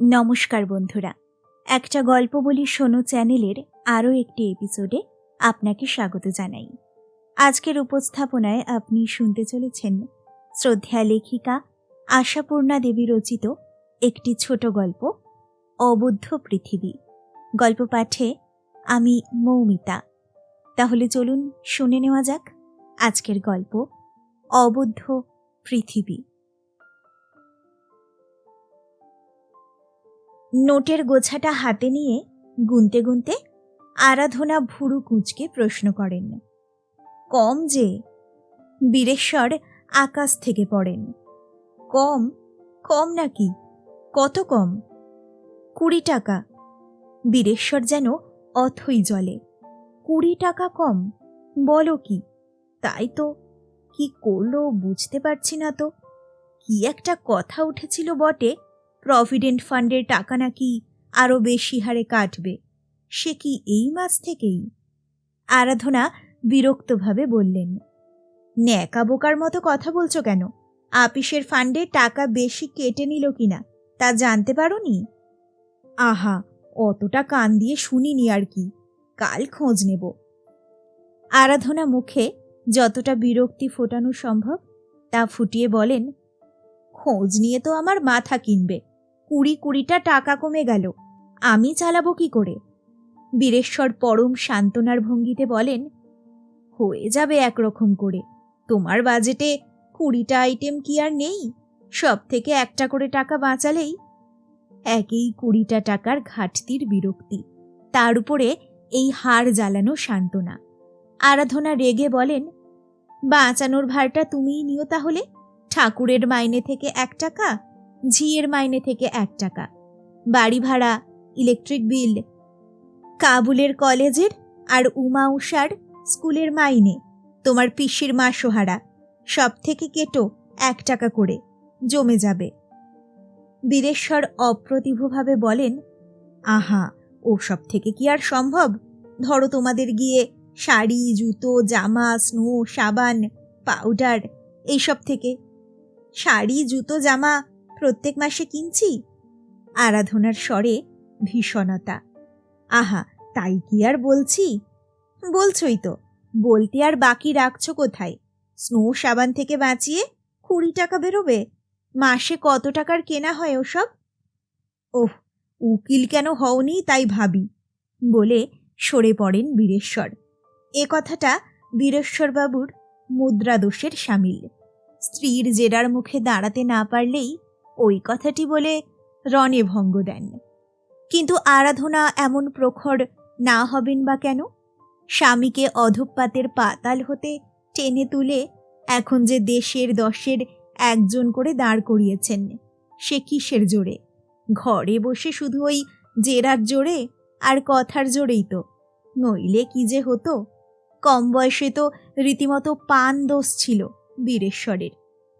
নমস্কার বন্ধুরা। একটা গল্প বলি শোনো চ্যানেলের আরও একটি এপিসোডে আপনাকে স্বাগত জানাই। আজকের উপস্থাপনায় আপনি শুনতে চলেছেন শ্রদ্ধা লেখিকা আশাপূর্ণা দেবী রচিত একটি ছোট গল্প, অবুদ্ধ পৃথিবী। গল্প পাঠে আমি মৌমিতা। তাহলে চলুন শুনে নেওয়া যাক আজকের গল্প, অবুদ্ধ পৃথিবী। নোটের গোছাটা হাতে নিয়ে গুনতে গুনতে আরাধনা ভুরু কুঁচকে প্রশ্ন করেন, কম যে, বীরেশ্বর আকাশ থেকে পড়েন। কম কম নাকি? কত কম? কুড়ি টাকা। বীরেশ্বর যেন অথই জলে। কুড়ি টাকা কম, বলো কি? তাই তো, কি করল বুঝতে পারছি না তো। কি একটা কথা উঠেছিল বটে প্রভিডেন্ট ফান্ডের টাকা নাকি আরও বেশি হারে কাটবে? সে কি এই মাস থেকেই? আরাধনা বিরক্তভাবে বললেন, ন্যাকা বোকার মতো কথা বলছো কেন? আপিসের ফান্ডে টাকা বেশি কেটে নিল কিনা, তা জানতে পারোনি? আহা, অতটা কান দিয়ে শুনিনি আর কি। কাল খোঁজ নেব। আরাধনা মুখে যতটা বিরক্তি ফোটানো সম্ভব তা ফুটিয়ে বলেন, খোঁজ নিয়ে তো আমার মাথা কিনবে। কুড়ি কুড়িটা টাকা কমে গেল। আমি চালাবো কি করে? বীরেশ্বর পরম সান্ত্বনার ভঙ্গিতে বলেন, হয়ে যাবে একরকম করে। তোমার বাজেটে কুড়িটা আইটেম কি আর নেই? সব থেকে একটা করে টাকা বাঁচালেই? একেই কুড়িটা টাকার ঘাটতির বিরক্তি। তার উপরে এই হার জ্বালানো সান্ত্বনা। আরাধনা রেগে বলেন, বাঁচানোর ভারটা তুমিই নিও তাহলে। ঠাকুরের মাইনে থেকে এক টাকা ঝিয়ের মাইনে থেকে এক টাকা। বাড়ি ভাড়া, ইলেকট্রিক বিল। কাবুলের কলেজের আর উমা উষার স্কুলের মাইনে, তোমার পিসির মা সোহারা। সব থেকে কেটো এক টাকা করে, জমে যাবে। বীরেশ্বর অপ্রতিভভাবে বলেন, আহা, ও সব থেকে কি আর সম্ভব? ধরো তোমাদের গিয়ে শাড়ি, জুতো, জামা, স্নো, সাবান, পাউডার, এইসব থেকে। শাড়ি, জুতো, জামা প্রত্যেক মাসে কিনছি? আরাধনার স্বরে ভীষণতা। আহা, তাই কি আর বলছি? বলছই তো, বলতে আর বাকি রাখছো কোথায়? স্নো সাবান থেকে বাঁচিয়ে কুড়ি টাকা বেরোবে? মাসে কত টাকার কেনা হয় ওসব? ওহ, উকিল কেন হওনি তাই ভাবি, বলে সরে পড়েন বীরেশ্বর। এ কথাটা বীরেশ্বরবাবুর মুদ্রাদোষের সামিল। স্ত্রীর জেরার মুখে দাঁড়াতে না পারলেই ওই কথাটি বলে রণে ভঙ্গ দেন। কিন্তু আরাধনা এমন প্রখর না হবেন বা কেন? স্বামীকে অধপাতের পাতাল হতে টেনে তুলে এখন যে দেশের দশের একজন করে দাঁড় করিয়েছেন, সে কিসের জোরে? ঘরে বসে শুধু ওই জেরার জোরে? আর কথার জোরেই তো। নইলে কি যে হতো? কম বয়সে তো রীতিমতো পান দোষ ছিল বীরেশ্বরের।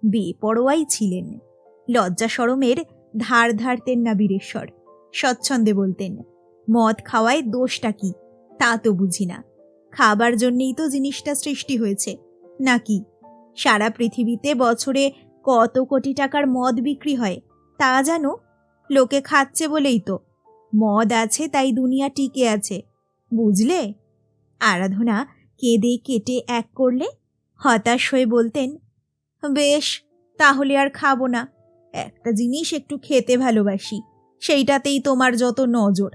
বেপরোয়াই ছিলেন। লজ্জা সরমের ধার ধারতেন না বীরেশ্বর। স্বচ্ছন্দে বলতেন, মদ খাওয়ায় দোষটা কি? তা তো বুঝি না। খাবার জন্যেই তো জিনিসটা সৃষ্টি হয়েছে। নাকি সারা পৃথিবীতে বছরে কত কোটি টাকার মদ বিক্রি হয়, তা জানো? লোকে খাচ্ছে বলেই তো। মদ আছে, তাই দুনিয়া টিকে আছে। বুঝলে? আরাধনা কেঁদে কেটে এক করলে হতাশ হয়ে বলতেন, বেশ, তাহলে আর খাব না। একটা জিনিস একটু খেতে ভালোবাসি, সেইটাতেই তোমার যত নজর।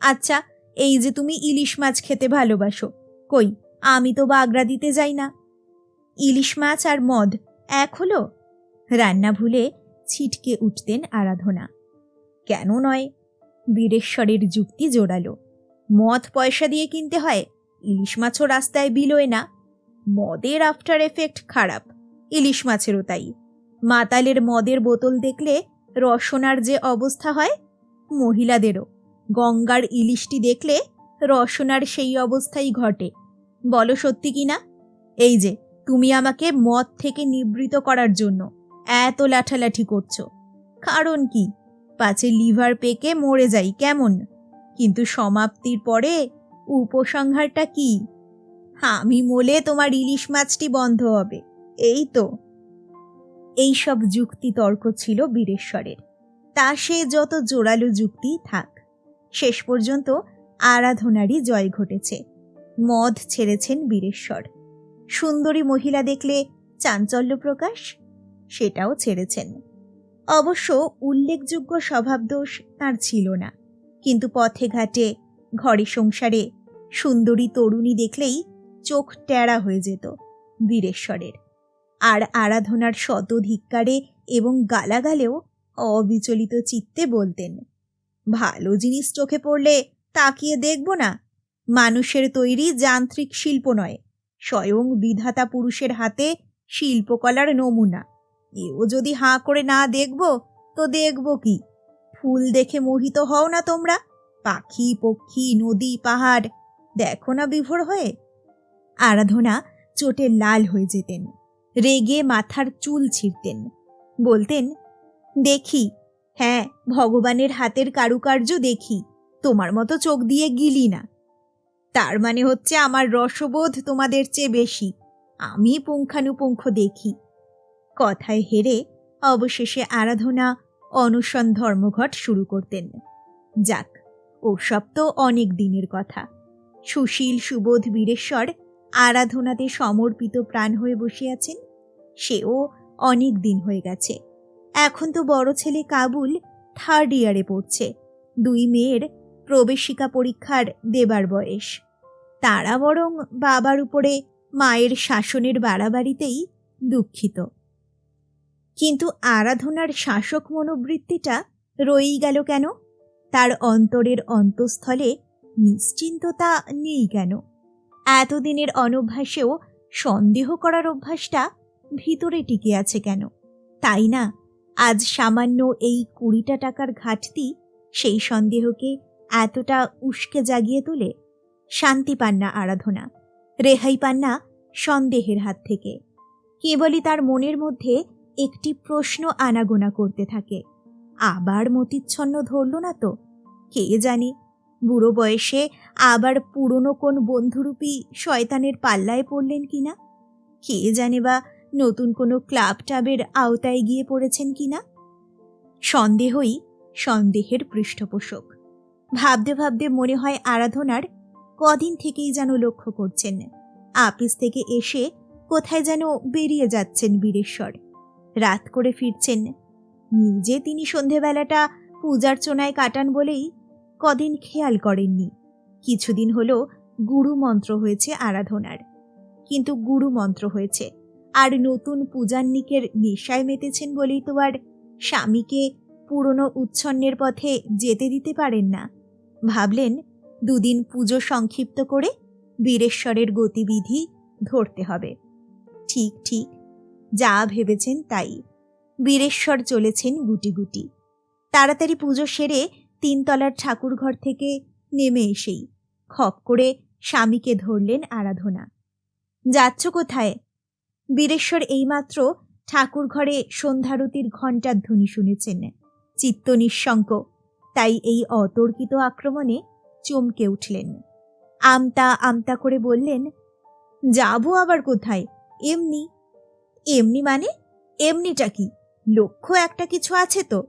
আচ্ছা এই যে তুমি ইলিশ মাছ খেতে ভালোবাসো, কই, আমি তো বাগড়া দিতে যাই না। ইলিশ মাছ আর মদ এক হলো? রান্না ভুলে ছিটকে উঠতেন আরাধনা। কেন নয়? বীরেশ্বরের যুক্তি জোরালো। মদ পয়সা দিয়ে কিনতে হয়, ইলিশ মাছও রাস্তায় বিলোয় না। মদের আফটার এফেক্ট খারাপ, ইলিশ মাছেরও তাই। মাতালের মদের বোতল দেখলে রসনার যে অবস্থা হয়, মহিলাদেরও। গঙ্গার ইলিশটি দেখলে রসনার সেই অবস্থাই ঘটে। বলো সত্যি কি না? এই যে, তুমি আমাকে মদ থেকে নিবৃত করার জন্য এত লাঠালাঠি করছ। কারণ কি? পাছে লিভার পেকে মরে যাই কেমন? কিন্তু সমাপ্তির পরে উপসংহারটা কি? আমি মোলে তোমার ইলিশ মাছটি বন্ধ হবে। এই তো। এইসব যুক্তি তর্ক ছিল বীরেশ্বরের। তা সে যত জোরালো যুক্তি থাক, শেষ পর্যন্ত আরাধনারই জয় ঘটেছে। মদ ছেড়েছেন বীরেশ্বর। সুন্দরী মহিলা দেখলে চাঞ্চল্য প্রকাশ, সেটাও ছেড়েছেন। অবশ্য উল্লেখযোগ্য স্বভাবদোষ তার ছিল না। কিন্তু পথে ঘাটে, ঘরে সংসারে সুন্দরী তরুণী দেখলেই চোখ ট্যাড়া হয়ে যেত বীরেশ্বরের। আর আরাধনার শত ধিক্কারে এবং গালাগালেও অবিচলিত চিত্তে বলতেন, ভালো জিনিস চোখে পড়লে তাকিয়ে দেখব না। মানুষের তৈরি যান্ত্রিক শিল্প নয়, স্বয়ং বিধাতা পুরুষের হাতে শিল্পকলার নমুনা। এও যদি হাঁ করে না দেখব, তো দেখব কি? ফুল দেখে মোহিত হও না তোমরা, পাখি, পক্ষী, নদী, পাহাড়, দেখো না বিভোর হয়ে? আরাধনা চোটে লাল হয়ে যেতেন। রেগে মাথার চুল ছিঁড়তেন। বলতেন, দেখি হ্যাঁ ভগবানের হাতের কারুকার্য দেখি, তোমার মতো চোখ দিয়ে গিলি না। তার মানে হচ্ছে আমার রসবোধ তোমাদের চেয়ে বেশি, আমি পুঙ্খানুপুঙ্খ দেখি। কথায় হেরে অবশেষে আরাধনা অনশন ধর্মঘট শুরু করতেন। যাক ওসব তো অনেক দিনের কথা। সুশীল সুবোধ বীরেশ্বর আরাধনাতে সমর্পিত প্রাণ হয়ে বসে আছেন সেও অনেক দিন হয়ে গেছে। এখন তো বড় ছেলে কাবুল থার্ড ইয়ারে পড়ছে, দুই মেয়ের প্রবেশিকা পরীক্ষার দেবার বয়স। তারা বরং বাবার উপরে মায়ের শাসনের বাড়াবাড়িতেই দুঃখিত। কিন্তু আরাধনার শাসক মনোবৃত্তিটা রয়েই গেল কেন? তার অন্তরের অন্তঃস্থলে নিশ্চিন্ততা নেই কেন? এতদিনের অনভ্যাসেও সন্দেহ করার অভ্যাসটা ভিতরে টিকে আছে কেন? তাই না? আজ সামান্য এই কুড়িটা টাকার ঘাটতি সেই সন্দেহকে এতটা উস্কে জাগিয়ে তোলে? শান্তি পান না আরাধনা, রেহাই পান না সন্দেহের হাত থেকে। কেবলই তার মনের মধ্যে একটি প্রশ্ন আনাগোনা করতে থাকে। আবার মতিচ্ছন্ন ধরল না তো? কে জানে? বুড়ো বয়সে আবার পুরনো কোন বন্ধুরূপী শয়তানের পাল্লায় পড়লেন কিনা? কে জানে বা নতুন কোনো ক্লাব টাবের আওতায় গিয়ে পড়েছেন কিনা? সন্দেহই সন্দেহের পৃষ্ঠপোষক। ভাবতে ভাবতে মনে হয় আরাধনার কদিন থেকেই যেন লক্ষ্য করছেন। আপিস থেকে এসে কোথায় যেন বেরিয়ে যাচ্ছেন বীরেশ্বর। রাত করে ফিরছেন। নিজে তিনি সন্ধেবেলাটা পূজার্চনায় কাটান বলেই কদিন খেয়াল করেননি। কিছুদিন হলো গুরু মন্ত্র হয়েছে আরাধনার। কিন্তু গুরু মন্ত্র হয়েছে। আর নতুন পূজান্নিকের নেশায় মেতেছেন বলেই তো আর স্বামীকে পুরনো উচ্ছন্নের পথে যেতে দিতে পারেন না। ভাবলেন দুদিন পুজো সংক্ষিপ্ত করে বীরেশ্বরের গতিবিধি ধরতে হবে। ঠিক ঠিক, যা ভেবেছেন তাই। বীরেশ্বর চলেছেন গুটি গুটি। তাড়াতাড়ি পুজো সেরে তিনতলার ঠাকুরঘর থেকে নেমে এসেই খপ করে স্বামীকে ধরলেন আরাধনা। যাচ্ছ কোথায়? বীরেশ্বর এইমাত্র ঠাকুর ঘরে সন্ধ্যারতির ঘণ্টার ধ্বনি শুনেছেন। চিত্ত নিঃশঙ্ক, তাই এই অতর্কিত আক্রমণে চমকে উঠলেন। আমতা আমতা করে বললেন, যাব আবার কোথায়? এমনি? এমনি মানে? এমনিটা কি? লক্ষ্য একটা কিছু আছে তো?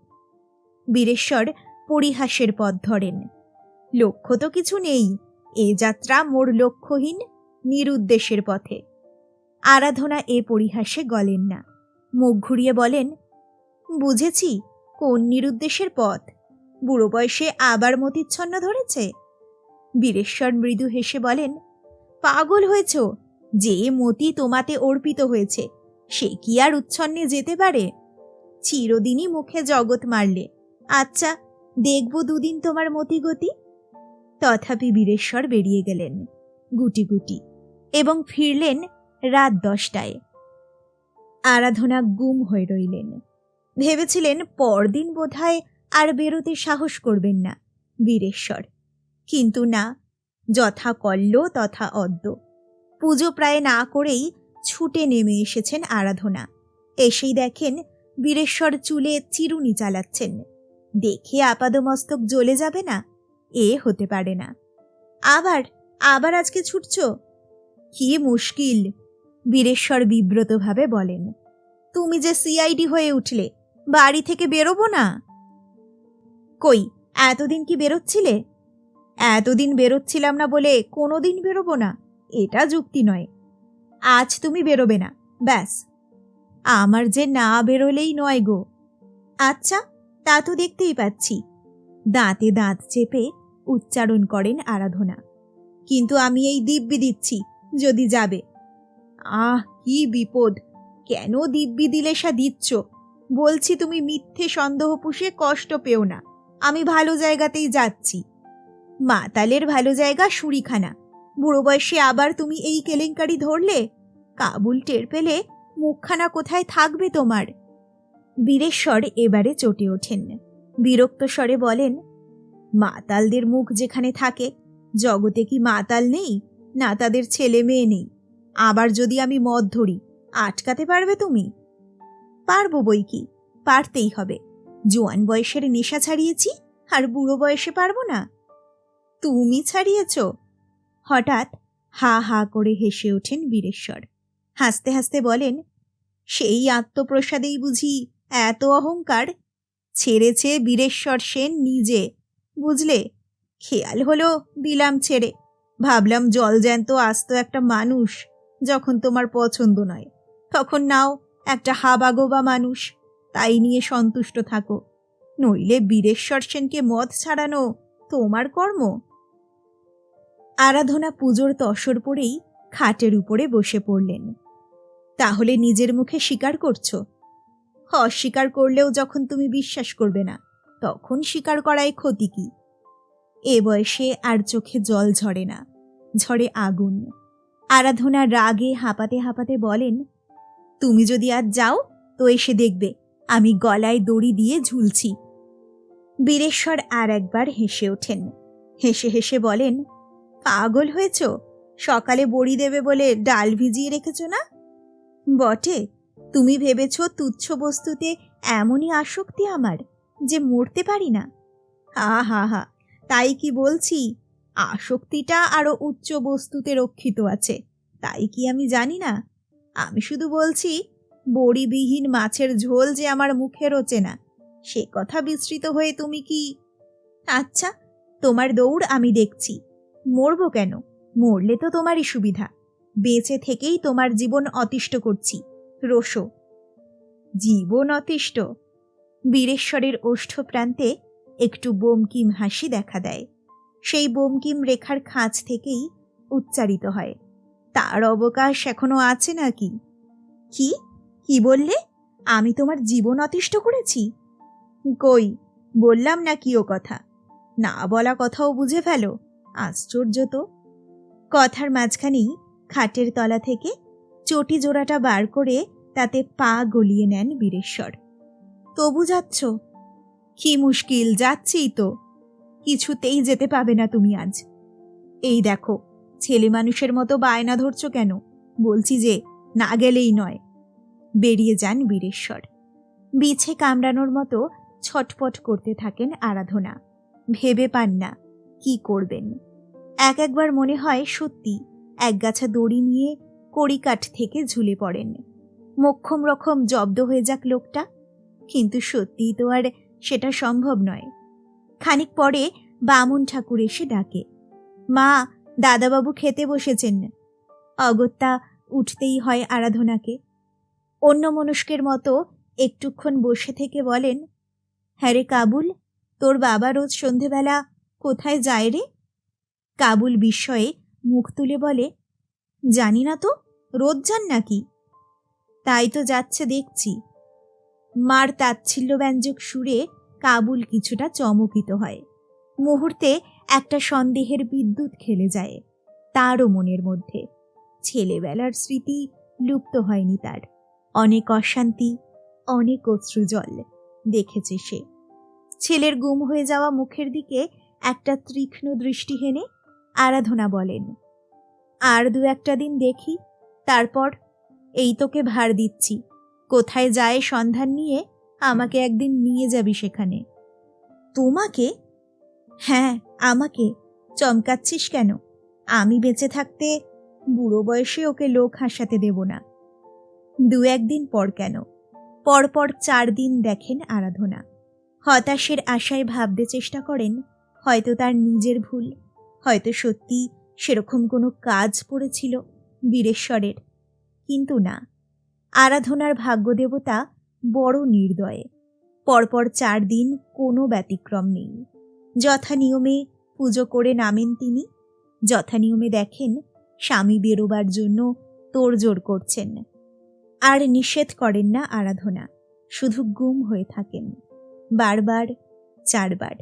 বীরেশ্বর পরিহাসের পথ ধরেন। লক্ষ্য তো কিছু নেই, এ যাত্রা মোর লক্ষ্যহীন, নিরুদ্দেশের পথে। আরাধনা এ পরিহাসে গলেন না। মুখ ঘুরিয়ে বলেন, বুঝেছি, কোন নিরুদ্দেশের পথ? বুড়ো বয়সে আবার মতিচ্ছন্ন ধরেছে? বীরেশ্বর মৃদু হেসে বলেন, পাগল হয়েছ, যে মতি তোমাতে অর্পিত হয়েছে, সে কি আর উচ্ছন্নে যেতে পারে? চিরদিনই মুখে জগৎ মারলে। আচ্ছা দেখব দুদিন তোমার মতিগতি তথাপি বীরেশ্বর বেরিয়ে গেলেন, গুটি গুটি, এবং ফিরলেন রাত দশটায়। আরাধনা গুম হয়ে রইলেন। ভেবেছিলেন পরদিন বোধহয় আর বেরোতে সাহস করবেন না বীরেশ্বর। কিন্তু না, যথা কল্য তথা অদ্য। পুজো প্রায় না করেই ছুটে নেমে এসেছেন আরাধনা। এসেই দেখেন বীরেশ্বর চুলে চিরুনি চালাচ্ছেন। দেখে আপাদমস্তক জ্বলে যাবে না? এ হতে পারে না। আবার আবার আজকে ছুটছ? কি মুশকিল, বীরেশ্বর বিব্রতভাবে বলেন। তুমি যে সিআইডি হয়ে উঠলে, বাড়ি থেকে বেরোবো না? কই, এতদিন কি বেরোচ্ছিলে? এতদিন বেরোচ্ছিলাম না বলে কোনো দিন বেরোবো না, এটা যুক্তি নয়। আজ তুমি বেরোবে না, ব্যাস। আমার যে না বেরোলেই নয় গো। আচ্ছা তা তো দেখতেই পাচ্ছি। দাঁতে দাঁত চেপে উচ্চারণ করেন আরাধনা। কিন্তু আমি এই দিব্যি দিচ্ছি, যদি যাবে। আহ, কি বিপদ! কেন দিব্যি দিলে সা দিচ্ছ? বলছি তুমি মিথ্যে সন্দেহ পুষে কষ্ট পেও না। আমি ভালো জায়গাতেই যাচ্ছি। মাতালের ভালো জায়গা সুরিখানা। বুড়ো বয়সে আবার তুমি এই কেলেঙ্কারি ধরলে? কাবুল টের পেলে মুখখানা কোথায় থাকবে তোমার? বীরেশ্বর এবারে চটে ওঠেন। বিরক্ত স্বরে বলেন, মাতালদের মুখ যেখানে থাকে, জগতে কি মাতাল নেই? না তাদের ছেলে মেয়ে নেই। আবার যদি আমি মদ ধরি, আটকাতে পারবে তুমি? পারব বই কি? পারতেই হবে। জোয়ান বয়সের নেশা ছাড়িয়েছি, আর বুড়ো বয়সে পারব না। তুমি ছাড়িয়েছ? হঠাৎ হা হা করে হেসে ওঠেন বীরেশ্বর। হাসতে হাসতে বলেন, সেই আত্মপ্রসাদেই বুঝি এত অহংকার? ছেড়েছে বীরেশ্বর সেন নিজে। বুঝলে? খেয়াল হলো দিলাম ছেড়ে। ভাবলাম জল জলজ্যান্ত আস্ত একটা মানুষ যখন তোমার পছন্দ নয়। তখন নাও একটা হাবাগোবা মানুষ, তাই নিয়ে সন্তুষ্ট থাকো। নইলে বীরেশ্বর সেনকে মদ ছাড়ানো তোমার কর্ম? আরাধনা পুজোর তসর পরেই খাটের উপরে বসে পড়লেন। তাহলে নিজের মুখে স্বীকার করছ? অস্বীকার করলেও যখন তুমি বিশ্বাস করবে না, তখন স্বীকার করায় ক্ষতি কি? এ বয়সে আর চোখে জল ঝরে না, ঝরে আগুন। আরাধনা রাগে হাঁপাতে হাঁপাতে বলেন, তুমি যদি আজ যাও, তো এসে দেখবে, আমি গলায় দড়ি দিয়ে ঝুলছি। বীরেশ্বর আর একবার হেসে ওঠেন। হেসে হেসে বলেন, পাগল হয়েছ? সকালে বড়ি দেবে বলে ডাল ভিজিয়ে রেখেছ না? বটে তুমি ভেবেছ তুচ্ছ বস্তুতে এমনই আসক্তি আমার যে মরতে পারি না? হা হা হা, তাই কি বলছি? আসক্তিটা আরও উচ্চ বস্তুতে রক্ষিত আছে, তাই কি আমি জানি না? আমি শুধু বলছি, বড়িবিহীন মাছের ঝোল যে আমার মুখে রোচে না, সে কথা বিস্তৃত হয়ে তুমি কি? আচ্ছা তোমার দৌড় আমি দেখছি। মরব কেন? মরলে তো তোমারই সুবিধা। বেঁচে থেকেই তোমার জীবন অতিষ্ঠ করছি। রোশো জীবন অতিষ্ঠ বীরেশ্বরের ওষ্ঠ প্রান্তে একটু বোমকিম হাসি দেখা দেয়। সেই বোমকিম রেখার খাঁজ থেকেই উচ্চারিত হয়। তার অবকাশ এখনও আছে নাকি? কি? কি বললে? আমি তোমার জীবন অতিষ্ঠ করেছি? কই? বললাম না কি ও কথা? না বলা কথাও বুঝে ফেলো। আশ্চর্য তো। কথার মাঝখানেই খাটের তলা থেকে চটি জোড়াটা বার করে তাতে পা গলিয়ে নেন বীরেশ্বর। তবু যাচ্ছ? কি মুশকিল, যাচ্ছিই তো। কিছুতেই যেতে পাবে না তুমি আজ। এই দেখো, ছেলে মানুষের মতো বায়না ধরছো কেন? বলছি যে, না গেলেই নয়। বেরিয়ে যান বীরেশ্বর। বিছে কামড়ানোর মতো ছটপট করতে থাকেন আরাধনা। ভেবে পান না, কি করবেন? এক একবার মনে হয় সত্যি, একগাছা দড়ি নিয়ে কড়িকাঠ থেকে ঝুলে পড়েন। মক্ষম রকম জব্দ হয়ে যাক লোকটা। কিন্তু সত্যিই তো আর সেটা সম্ভব নয়। খানিক পরে বামুন ঠাকুর এসে ডাকে, মা, দাদাবাবু খেতে বসেছেন। অগত্যা উঠতেই হয় আরাধনাকে। অন্য মনস্কের মতো একটুক্ষণ বসে থেকে বলেন হ্যাঁ রে কাবুল, তোর বাবা রোজ সন্ধেবেলা কোথায় যায় রে? কাবুল বিস্ময়ে মুখ তুলে বলে, জানি না তো। রোজ যান নাকি? তাই তো যাচ্ছে দেখছি। মার তাচ্ছিল্য ব্যঞ্জক সুরে কাবুল কিছুটা চমকিত হয়। মুহূর্তে একটা সন্দেহের বিদ্যুৎ খেলে যায় তারও মনের মধ্যে। ছেলেবেলার স্মৃতি লুপ্ত হয়নি তার। অনেক অশান্তি, অনেক অশ্রুজল, দেখেছে সে। ছেলের গুম হয়ে যাওয়া মুখের দিকে একটা তীক্ষ্ণ দৃষ্টি হেনে আরাধনা বলেন, আর দু একটা দিন দেখি তারপর, এই তোকে ভার দিচ্ছি। কোথায় যায় সন্ধান নিয়ে আমাকে একদিন নিয়ে যাবি সেখানে। তোমাকে? হ্যাঁ আমাকে। চমকাচ্ছিস কেন? আমি বেঁচে থাকতে বুড়ো বয়সে ওকে লোক হাসাতে দেব না। দু একদিন পর কেন? পরপর চার দিন দেখেন আরাধনা। হতাশের আশায় ভাবতে চেষ্টা করেন, হয়তো তার নিজের ভুল, হয়তো সত্যি সেরকম কোনো কাজ পড়েছিল। বীরেশ্বরের। কিন্তু না, আরাধনার ভাগ্যদেবতা বড় নির্দয়ে। পরপর চার দিন কোনো ব্যতিক্রম নেই। যথা নিয়মে পুজো করে নামেন তিনি, যথা নিয়মে দেখেন স্বামী বেরোবার জন্য তোড়জোড় করছেন। আর নিষেধ করেন না আরাধনা, শুধু গুম হয়ে থাকেন, বারবার, চারবার।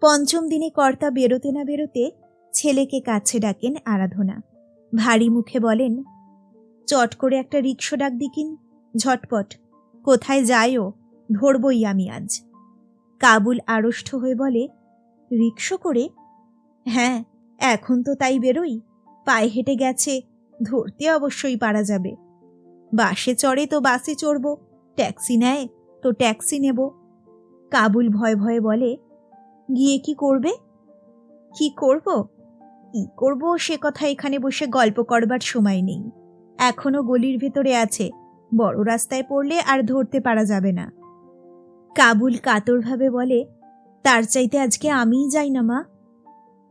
পঞ্চম দিনে কর্তা বেরোতে না বেরোতে ছেলেকে কাছে ডাকেন আরাধনা। ভারী মুখে বলেন, চট করে একটা রিক্সো ডাক দিকিন ঝটপট। কোথায় যায়ও, ধরবই আমি আজ। কাবুল আড়ষ্ট হয়ে বলে, রিক্সো করে? হ্যাঁ এখন তো তাই বেরোই। পায়ে হেঁটে গেছে, ধরতে অবশ্যই পারা যাবে। বাসে চড়ে তো বাসে চড়ব, ট্যাক্সি নেয় তো ট্যাক্সি নেব। কাবুল ভয়ে ভয়ে বলে, গিয়ে কি করবে? কি করব? কি করব সে কথা এখানে বসে গল্প করবার সময় নেই। এখনও গলির ভেতরে আছে, বড় রাস্তায় পড়লে আর ধরতে পারা যাবে না। কাবুল কাতরভাবে বলে, তার চাইতে আজকে আমিই যাই না, মা।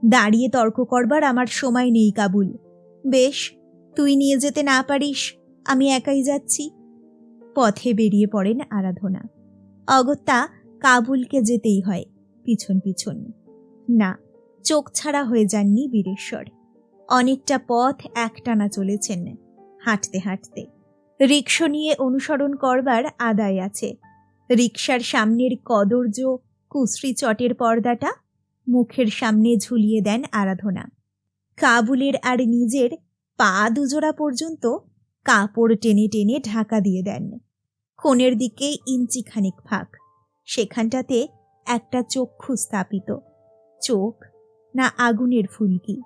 দাঁড়িয়ে তর্ক করবার আমার সময় নেই, কাবুল। বেশ, তুই নিয়ে যেতে না পারিস, আমি একাই যাচ্ছি। পথে বেরিয়ে পড়েন আরাধনা। অগত্যা কাবুলকে যেতেই হয়, পিছন পিছন। না চোখ ছাড়া হয়ে যাননি বীরেশ্বর। অনেকটা পথ একটানা চলেছেন হাঁটতে হাঁটতে। রিক্সো নিয়ে অনুসরণ করবার আদায় আছে। রিক্সার সামনের কদর্য, কুশ্রী চটের পর্দাটা মুখের সামনে ঝুলিয়ে দেন আরাধনা। কাবুলের আর নিজের পা দুজোড়া পর্যন্ত কাপড় টেনে টেনে ঢাকা দিয়ে দেন। কোণের দিকে ইঞ্চিখানিক ফাঁক। সেখানটাতে একটা চক্ষু স্থাপিত। চোখ না আগুনের ফুলকি।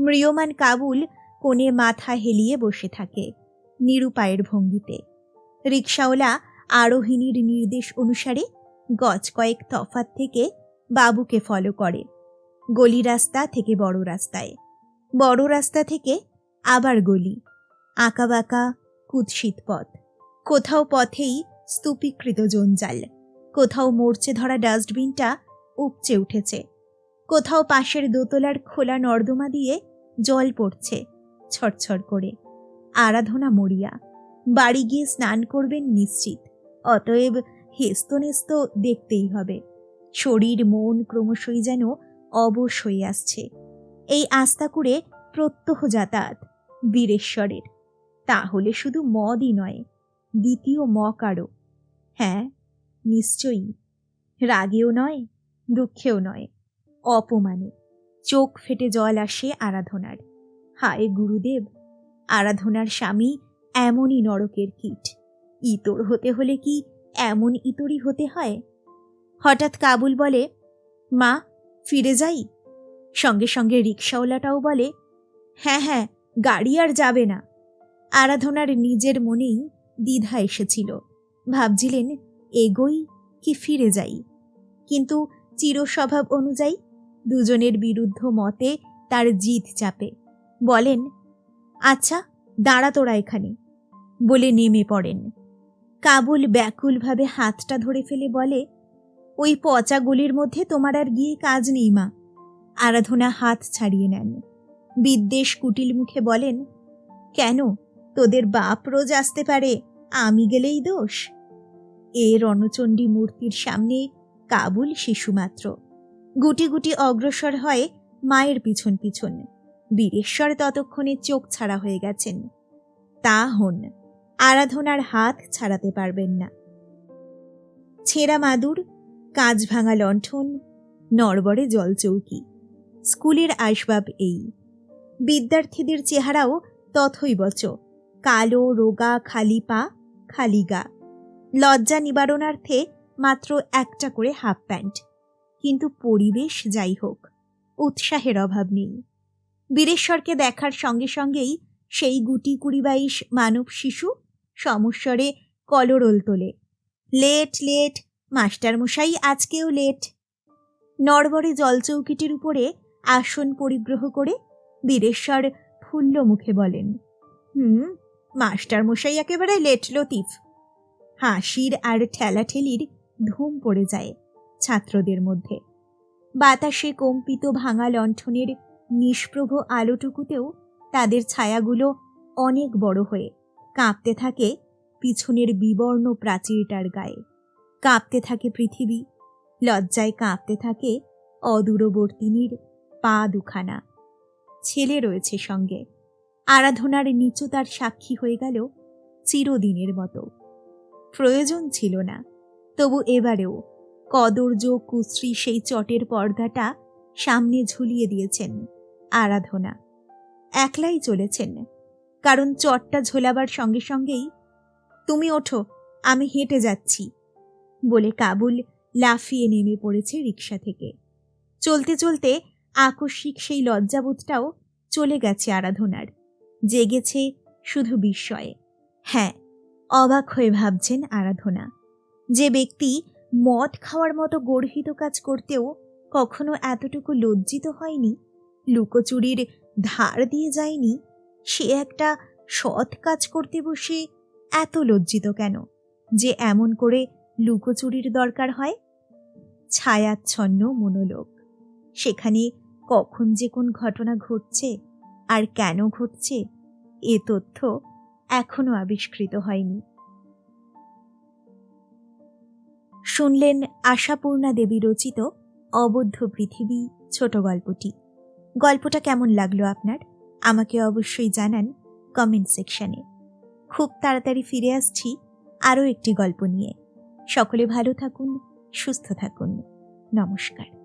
ম্রিয়মান কাবুল কোণে মাথা হেলিয়ে বসে থাকে নিরুপায়ের ভঙ্গিতে। রিক্সাওয়ালা আরোহিণীর নির্দেশ অনুসারে গজ কয়েক তফাত থেকে বাবুকে ফলো করে। গলি রাস্তা থেকে বড় রাস্তায়। বড় রাস্তা থেকে আবার গলি। আঁকাবাঁকা, কুৎসিত পথ। কোথাও পথেই স্তূপীকৃত জঞ্জাল। কোথাও মরচে ধরা ডাস্টবিনটা উপচে উঠেছে। কোথাও পাশের দোতলার খোলা নর্দমা দিয়ে জল পড়ছে ছটছট করে। আরাধনা মরিয়া, বাড়ি গিয়ে স্নান করবেন নিশ্চিত, অতএব হেস্তনেস্ত দেখতেই হবে। শরীর মন ক্রমশই যেন অবশ হয়ে আসছে। এই আস্থা করে প্রত্যহ যাতায়াত বীরেশ্বরের। তাহলে শুধু মদই নয়, দ্বিতীয় মকারও হ্যাঁ নিশ্চয়ই। রাগেও নয়, দুঃখেও নয়। অপমানে। চোখ ফেটে জল আসে আরাধনার। হায় গুরুদেব, আরাধনার স্বামী এমনই নরকের কীট। ইতর হতে হলে কি এমন ইতরই হতে হয়? হঠাৎ কাবুল বলে, মা, ফিরে যাই। সঙ্গে সঙ্গে রিক্সাওয়ালাটাও বলে হ্যাঁ হ্যাঁ গাড়ি আর যাবে না। আরাধনার নিজের মনেই দ্বিধা এসেছিল। ভাবছিলেন, এগোই কি ফিরে যাই? কিন্তু চিরস্বভাব অনুযায়ী দুজনের বিরুদ্ধ মতে তার জিত চাপে। বলেন আচ্ছা দাঁড়া তোরা এখানে, বলে নেমে পড়েন। কাবুল ব্যাকুলভাবে হাতটা ধরে ফেলে বলে, ওই পচা গলির মধ্যে তোমার আর গিয়ে কাজ নেই, মা। আরাধনা হাত ছাড়িয়ে নেন। বিদ্বেষ কুটিল মুখে বলেন, কেন? তোদের বাপ রোজ আসতে পারে, আমি গেলেই দোষ? এ রণচণ্ডী মূর্তির সামনে কাবুল শিশুমাত্র গুটি গুটি অগ্রসর হয় মায়ের পিছন পিছন। বীরেশ্বর ততক্ষণে চোখ ছাড়া হয়ে গেছেন। তা হন, আরাধনার হাত ছাড়াতে পারবেন না। ছেঁড়া মাদুর কাঁচ ভাঙা লণ্ঠন, নড়বড়ে জলচৌকি, স্কুলের আসবাব এই। বিদ্যার্থীদের চেহারাও তথৈবচ, কালো, রোগা, খালি পা, খালি গা। লজ্জা নিবারণার্থে মাত্র একটা করে হাফ প্যান্ট। কিন্তু পরিবেশ যাই হোক, উৎসাহের অভাব নেই। বীরেশ্বরকে দেখার সঙ্গে সঙ্গেই সেই গুটি কুড়ি বাইশ মানব শিশু সমস্বরে কলরোল তোলে লেট লেট, মাস্টারমশাই আজকেও লেট। নড়বড়ে জলচৌকিটির উপরে আসন পরিগ্রহ করে বীরেশ্বর ফুল্ল মুখে বলেন, হুম, মাস্টারমশাই একেবারে লেট লতিফ। হাসির আর ঠেলাঠেলির ধুম পড়ে যায়। ছাত্রদের মধ্যে। বাতাসে কম্পিত ভাঙা লণ্ঠনের নিষ্প্রভ আলোটুকুতেও তাদের ছায়াগুলো অনেক বড় হয়ে কাঁপতে থাকে পিছনের বিবর্ণ প্রাচীরটার গায়ে। কাঁপতে থাকে পৃথিবী, লজ্জায় কাঁপতে থাকে অদূরবর্তিনীর পা দুখানা। ছেলে রয়েছে সঙ্গে। আরাধনার নিচুতার সাক্ষী হয়ে গেল চিরদিনের মতো। প্রয়োজন ছিল না, তবু এবারেও কদর্য কুশ্রী সেই চটের পর্দাটা সামনে ঝুলিয়ে দিয়েছেন আরাধনা। একলাই চলেছেন, কারণ চটটা ঝোলাবার সঙ্গে সঙ্গেই, তুমি ওঠো, আমি হেঁটে যাচ্ছি, বলে কাবুল লাফিয়ে নেমে পড়েছে রিক্সা থেকে। চলতে চলতে আকস্মিক সেই লজ্জাবোধটাও চলে গেছে আরাধনার। জেগেছে শুধু বিস্ময়ে। হ্যাঁ অবাক হয়ে ভাবছেন আরাধনা। যে ব্যক্তি মদ খাওয়ার মতো গর্হিত কাজ করতেও কখনো এতটুকু লজ্জিত হয়নি। লুকোচুরির ধার দিয়ে যায়নি। সে একটা সৎ কাজ করতে বসে এত লজ্জিত কেন? যে এমন করে লুকোচুরির দরকার হয়? ছায়াচ্ছন্ন মনোলোক। সেখানে কখন যে কোন ঘটনা ঘটছে আর কেন ঘটছে, এ তথ্য এখনও আবিষ্কৃত হয়নি। শুনলেন আশাপূর্ণা দেবী রচিত অবদ্ধ পৃথিবী ছোট গল্পটি। গল্পটা কেমন লাগল আপনার? আমাকে অবশ্যই জানান কমেন্ট সেকশানে খুব তাড়াতাড়ি ফিরে আসছি আরও একটি গল্প নিয়ে। সকলে ভালো থাকুন, সুস্থ থাকুন। নমস্কার।